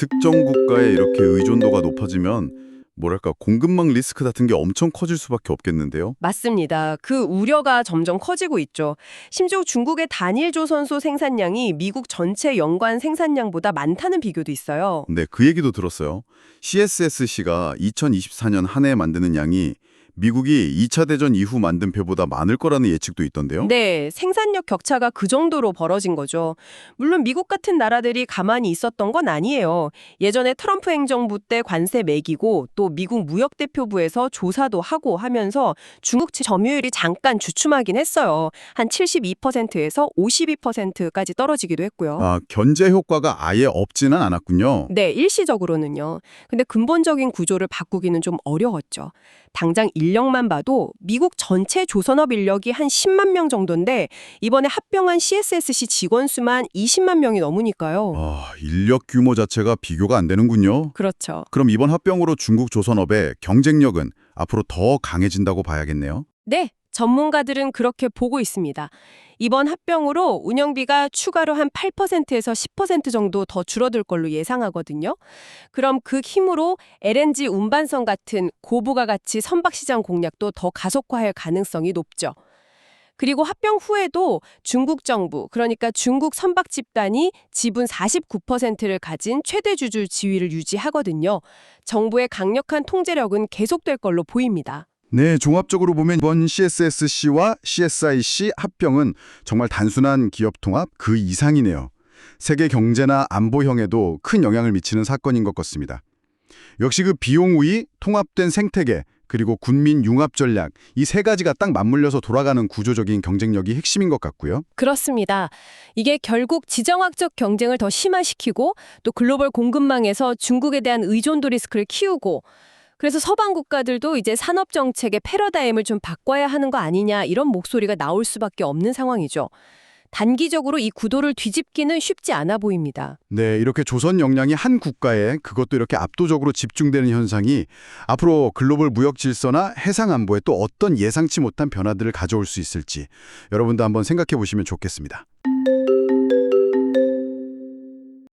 특정 국가에 이렇게 의존도가 높아지면 뭐랄까 공급망 리스크 같은 게 엄청 커질 수밖에 없겠는데요. 맞습니다. 그 우려가 점점 커지고 있죠. 심지어 중국의 단일 조선소 생산량이 미국 전체 연간 생산량보다 많다는 비교도 있어요. 네, 그 얘기도 들었어요. CSSC가 2024년 한 해 만드는 양이 미국이 2차 대전 이후 만든 배보다 많을 거라는 예측도 있던데요. 네, 생산력 격차가 그 정도로 벌어진 거죠. 물론 미국 같은 나라들이 가만히 있었던 건 아니에요. 예전에 트럼프 행정부 때 관세 매기고 또 미국 무역대표부에서 조사도 하고 하면서 중국채 점유율이 잠깐 주춤하긴 했어요. 한 72%에서 52%까지 떨어지기도 했고요. 아, 견제 효과가 아예 없지는 않았군요. 네, 일시적으로는요. 근데 근본적인 구조를 바꾸기는 좀 어려웠죠. 당장 인력만 봐도 미국 전체 조선업 인력이 한 10만 명 정도인데 이번에 합병한 CSSC 직원 수만 20만 명이 넘으니까요. 아, 인력 규모 자체가 비교가 안 되는군요. 그렇죠. 그럼 이번 합병으로 중국 조선업의 경쟁력은 앞으로 더 강해진다고 봐야겠네요. 네, 전문가들은 그렇게 보고 있습니다. 이번 합병으로 운영비가 추가로 한 8%에서 10% 정도 더 줄어들 걸로 예상하거든요. 그럼 그 힘으로 LNG 운반선 같은 고부가 가치 선박시장 공략도 더 가속화할 가능성이 높죠. 그리고 합병 후에도 중국 정부, 그러니까 중국 선박 집단이 지분 49%를 가진 최대 주주 지위를 유지하거든요. 정부의 강력한 통제력은 계속될 걸로 보입니다. 네, 종합적으로 보면 이번 CSSC와 CSIC 합병은 정말 단순한 기업 통합 그 이상이네요. 세계 경제나 안보형에도 큰 영향을 미치는 사건인 것 같습니다. 역시 그 비용 우위, 통합된 생태계, 그리고 군민 융합 전략 이 세 가지가 딱 맞물려서 돌아가는 구조적인 경쟁력이 핵심인 것 같고요. 그렇습니다. 이게 결국 지정학적 경쟁을 더 심화시키고 또 글로벌 공급망에서 중국에 대한 의존도 리스크를 키우고 그래서 서방 국가들도 이제 산업 정책의 패러다임을 좀 바꿔야 하는 거 아니냐 이런 목소리가 나올 수밖에 없는 상황이죠. 단기적으로 이 구도를 뒤집기는 쉽지 않아 보입니다. 네, 이렇게 조선 역량이 한 국가에 그것도 이렇게 압도적으로 집중되는 현상이 앞으로 글로벌 무역 질서나 해상 안보에 또 어떤 예상치 못한 변화들을 가져올 수 있을지 여러분도 한번 생각해 보시면 좋겠습니다.